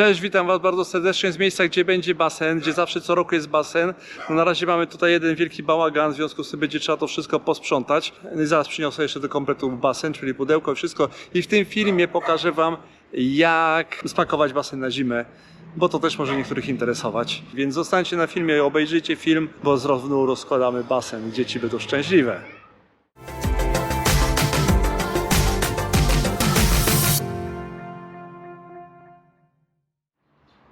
Cześć, witam Was bardzo serdecznie z miejsca, gdzie będzie basen, gdzie zawsze co roku jest basen. No na razie mamy tutaj jeden wielki bałagan, w związku z tym będzie trzeba to wszystko posprzątać. No i zaraz przyniosę jeszcze do kompletu basen, czyli pudełko i wszystko. I w tym filmie pokażę Wam, jak spakować basen na zimę. Bo to też może niektórych interesować. Więc zostańcie na filmie obejrzyjcie film, bo znowu rozkładamy basen. Dzieci będą szczęśliwe.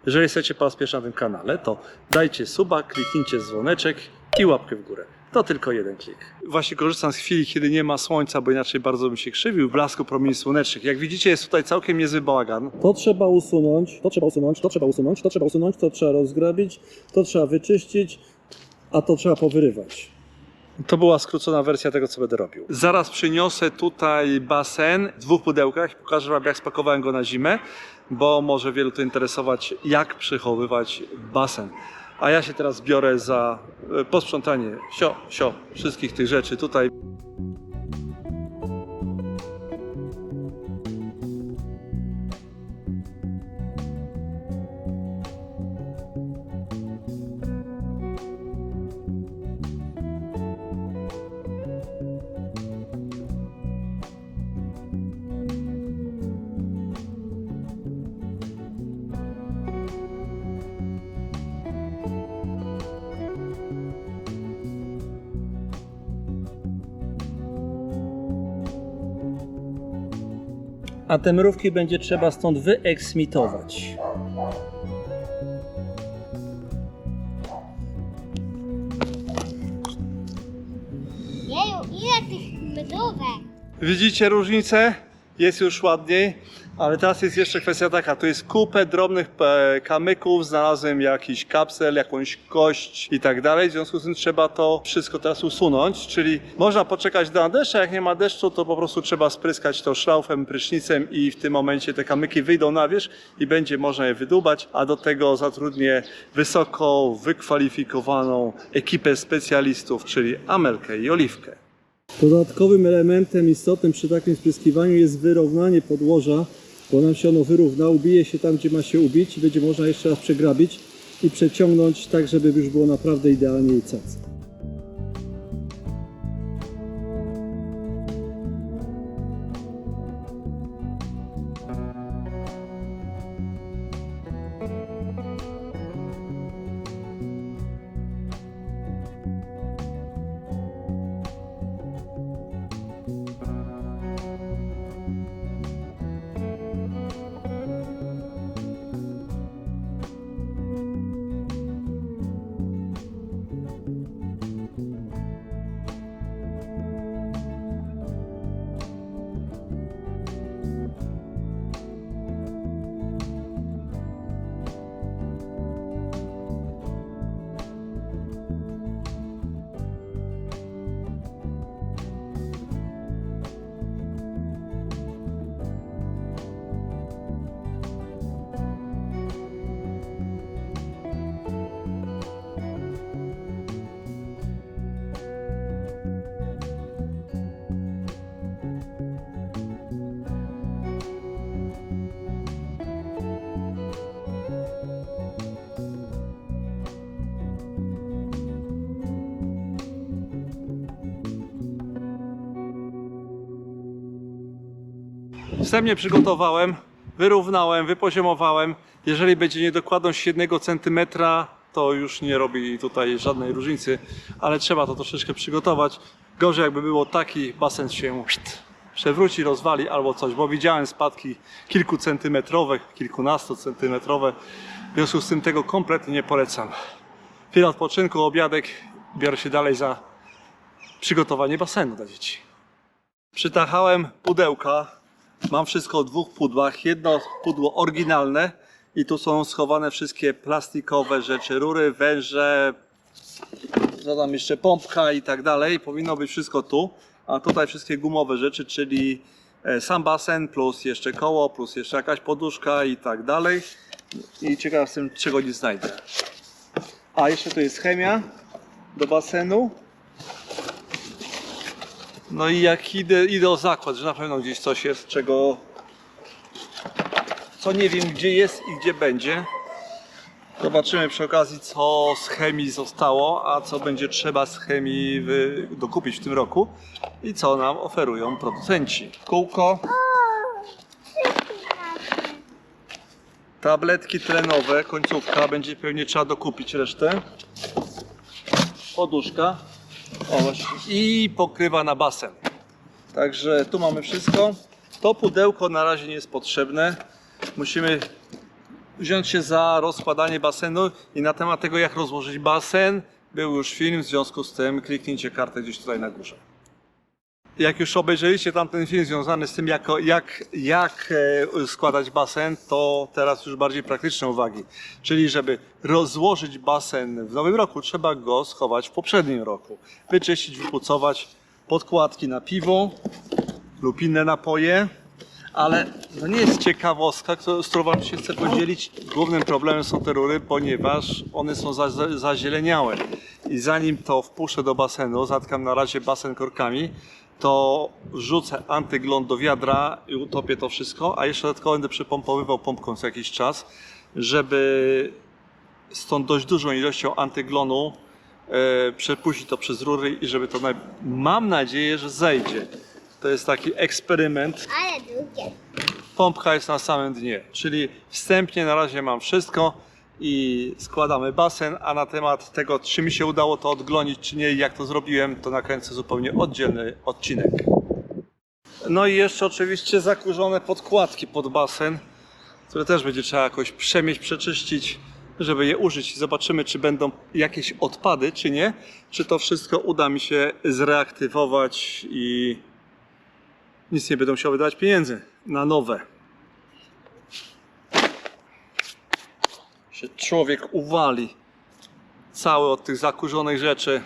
Jeżeli jesteście po raz pierwszy na tym kanale, to dajcie suba, kliknijcie dzwoneczek i łapkę w górę. To tylko jeden klik. Właśnie korzystam z chwili, kiedy nie ma słońca, bo inaczej bardzo bym się krzywił w blasku promieni słonecznych. Jak widzicie, jest tutaj całkiem niezły bałagan. To trzeba usunąć, to trzeba usunąć, to trzeba usunąć, to trzeba usunąć, to trzeba rozgrabić, to trzeba wyczyścić, a to trzeba powyrywać. To była skrócona wersja tego, co będę robił. Zaraz przyniosę tutaj basen w dwóch pudełkach i pokażę Wam, jak spakowałem go na zimę, bo może wielu to interesować, jak przechowywać basen. A ja się teraz biorę za e, posprzątanie sio, sio, wszystkich tych rzeczy tutaj. A te mrówki będzie trzeba stąd wyeksmitować. Jeju, ile tych mydówek? Widzicie różnicę? Jest już ładniej, ale teraz jest jeszcze kwestia taka, tu jest kupę drobnych e, kamyków, znalazłem jakiś kapsel, jakąś kość i tak dalej, w związku z tym trzeba to wszystko teraz usunąć, czyli można poczekać do deszczu, jak nie ma deszczu, to po prostu trzeba spryskać to szlaufem, prysznicem i w tym momencie te kamyki wyjdą na wierzch i będzie można je wydubać, a do tego zatrudnię wysoko wykwalifikowaną ekipę specjalistów, czyli Amelkę i Oliwkę. Dodatkowym elementem istotnym przy takim spryskiwaniu jest wyrównanie podłoża, bo nam się ono wyrówna, ubije się tam, gdzie ma się ubić i będzie można jeszcze raz przegrabić i przeciągnąć tak, żeby już było naprawdę idealnie i cacy. Wstępnie przygotowałem, wyrównałem, wypoziomowałem. Jeżeli będzie niedokładność 1 cm, to już nie robi tutaj żadnej różnicy, ale trzeba to troszeczkę przygotować. Gorzej jakby było taki basen się przewróci, rozwali albo coś, bo widziałem spadki kilkucentymetrowe, kilkunastu centymetrowe. W związku z tym tego kompletnie nie polecam. Chwila odpoczynku, obiadek, biorę się dalej za przygotowanie basenu dla dzieci. Przytachałem pudełka. Mam wszystko w dwóch pudłach. Jedno pudło oryginalne i tu są schowane wszystkie plastikowe rzeczy, rury, węże, zadam jeszcze pompka i tak dalej. Powinno być wszystko tu. A tutaj wszystkie gumowe rzeczy, czyli e, sam basen plus jeszcze koło, plus jeszcze jakaś poduszka i tak dalej. I ciekaw jestem czego nie znajdę. A jeszcze tu jest chemia do basenu. No i jak idę, idę o zakład, że na pewno gdzieś coś jest, czego co nie wiem gdzie jest i gdzie będzie. Zobaczymy przy okazji, co z chemii zostało, a co będzie trzeba z chemii wy- dokupić w tym roku i co nam oferują producenci. Kółko, tabletki tlenowe, końcówka, będzie pewnie trzeba dokupić resztę. Poduszka o, właśnie. i pokrywa na basen. Także tu mamy wszystko. To pudełko na razie nie jest potrzebne. Musimy wziąć się za rozkładanie basenu i na temat tego, jak rozłożyć basen, był już film, w związku z tym kliknijcie kartę gdzieś tutaj na górze. Jak już obejrzeliście tamten film związany z tym, jak, jak e, składać basen, to teraz już bardziej praktyczne uwagi. Czyli, żeby rozłożyć basen w nowym roku, trzeba go schować w poprzednim roku. Wyczyścić, wypucować podkładki na piwo lub inne napoje. Ale to nie jest ciekawostka, z którą wam się chcę podzielić. Głównym problemem są te rury, ponieważ one są za, za, zazieleniałe. I zanim to wpuszczę do basenu, zatkam na razie basen korkami, to wrzucę antyglon do wiadra i utopię to wszystko, a jeszcze dodatkowo będę przypompowywał pompką co jakiś czas, żeby z tą dość dużą ilością antyglonu e, przepuścić to przez rury i żeby to, naj... mam nadzieję, że zejdzie. To jest taki eksperyment, Ale drugie. pompka jest na samym dnie. Czyli wstępnie na razie mam wszystko i składamy basen, a na temat tego, czy mi się udało to odglonić, czy nie jak to zrobiłem, to nakręcę zupełnie oddzielny odcinek. No i jeszcze oczywiście zakurzone podkładki pod basen, które też będzie trzeba jakoś przemieść, przeczyścić, żeby je użyć. Zobaczymy, czy będą jakieś odpady, czy nie. Czy to wszystko uda mi się zreaktywować i nic nie będę musiał wydawać pieniędzy na nowe. Człowiek uwali cały od tych zakurzonych rzeczy.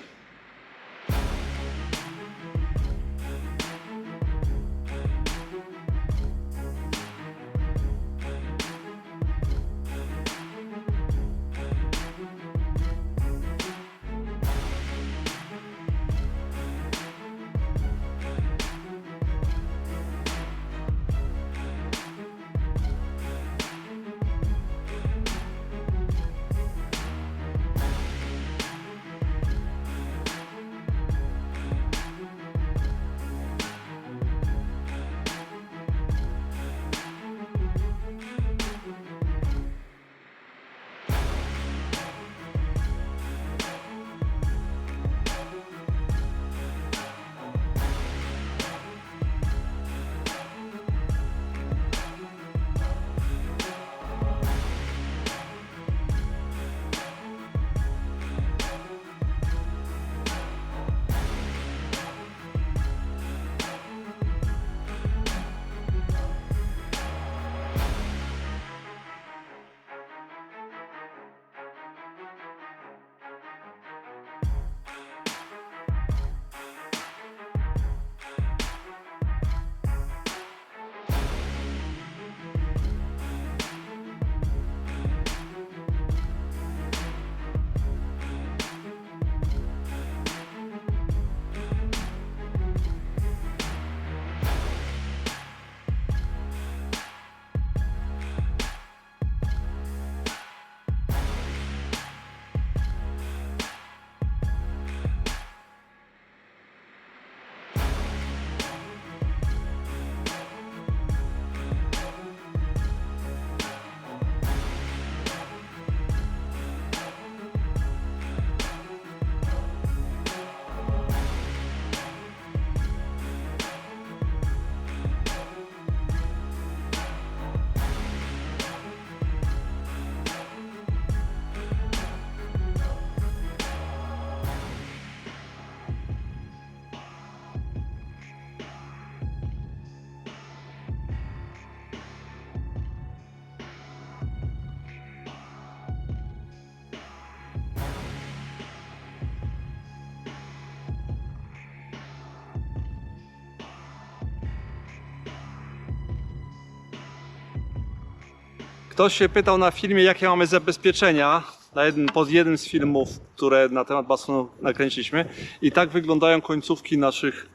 Ktoś się pytał na filmie, jakie mamy zabezpieczenia na pod jednym z filmów, które na temat basenu nakręciliśmy. I tak wyglądają końcówki naszych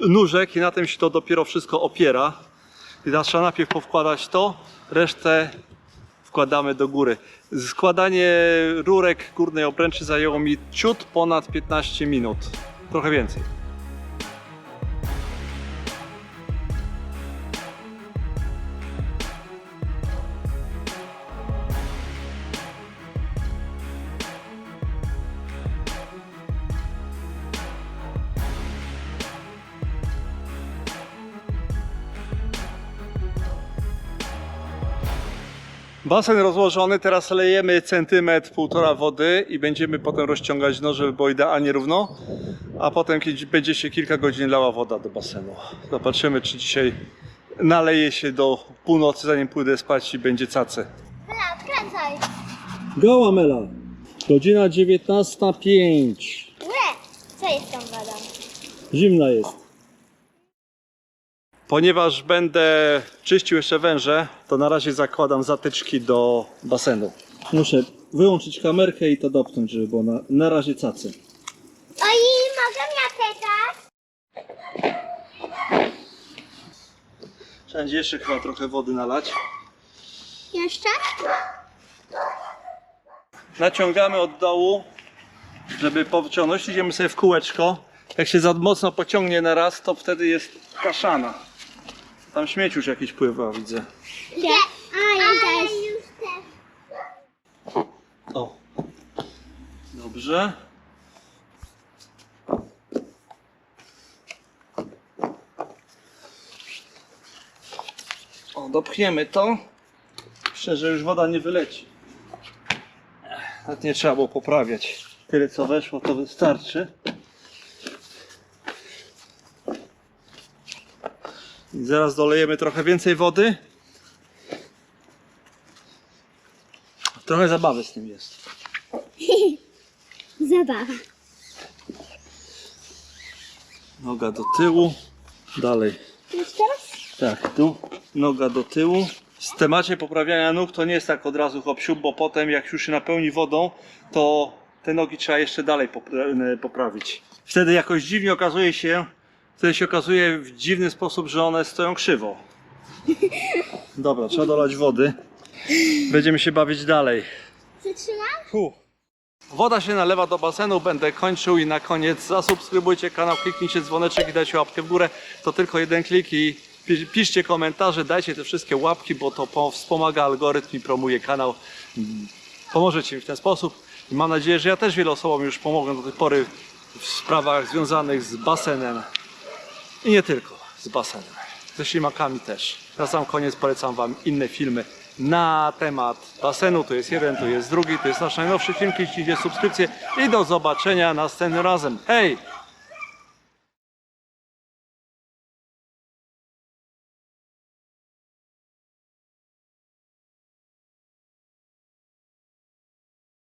nóżek i na tym się to dopiero wszystko opiera. I trzeba najpierw powkładać to, resztę wkładamy do góry. Składanie rurek górnej obręczy zajęło mi ciut ponad 15 minut. Trochę więcej. Basen rozłożony, teraz lejemy centymetr, półtora wody i będziemy potem rozciągać dno, żeby było idealnie równo, a potem kiedy będzie się kilka godzin lała woda do basenu. Zobaczymy, czy dzisiaj naleje się do północy, zanim pójdę spać i będzie cace. Dobra, odkręcaj. Go Amela! Godzina 19.05. Łe, co jest tą wodą? Zimna jest. Ponieważ będę czyścił jeszcze węże, to na razie zakładam zatyczki do basenu. Muszę wyłączyć kamerkę i to dopnąć, żeby było na, na razie cacy. Oj, mogę ja teraz? Trzeba będzie jeszcze chyba trochę wody nalać. Jeszcze? naciągamy od dołu, żeby pociągnąć. Idziemy sobie w kółeczko. Jak się za mocno pociągnie na raz, to wtedy jest kaszana. Tam śmieć już jakiś pływa, widzę. Gdzie? A, ja też. O. Dobrze. O, dopchniemy to. Myślę, że już woda nie wyleci. Nawet nie trzeba było poprawiać. Tyle co weszło, to wystarczy. I zaraz dolejemy trochę więcej wody. Trochę zabawy z tym jest. Zabawa. Noga do tyłu. Dalej. Jeszcze raz? Tak, tu. Noga do tyłu. W temacie poprawiania nóg to nie jest tak od razu hop siup, bo potem jak już się napełni wodą, to te nogi trzeba jeszcze dalej e, poprawić. Wtedy jakoś dziwnie okazuje się, wtedy się okazuje w dziwny sposób, że one stoją krzywo. Dobra, trzeba dolać wody. Będziemy się bawić dalej. Zatrzymam? Fu. Woda się nalewa do basenu, będę kończył i na koniec zasubskrybujcie kanał, kliknijcie dzwoneczek i dajcie łapkę w górę. To tylko jeden klik i pi- piszcie komentarze, dajcie te wszystkie łapki, bo to po- wspomaga algorytm i promuje kanał. Pomożecie mi w ten sposób. I mam nadzieję, że ja też wielu osobom już pomogłem do tej pory w sprawach związanych z basenem. I nie tylko z basenem. Ze ślimakami też. Na sam koniec polecam Wam inne filmy na temat basenu. Tu jest jeden, tu jest drugi, to jest nasz najnowszy film. Kliknijcie subskrypcję i do zobaczenia następnym razem. Hej!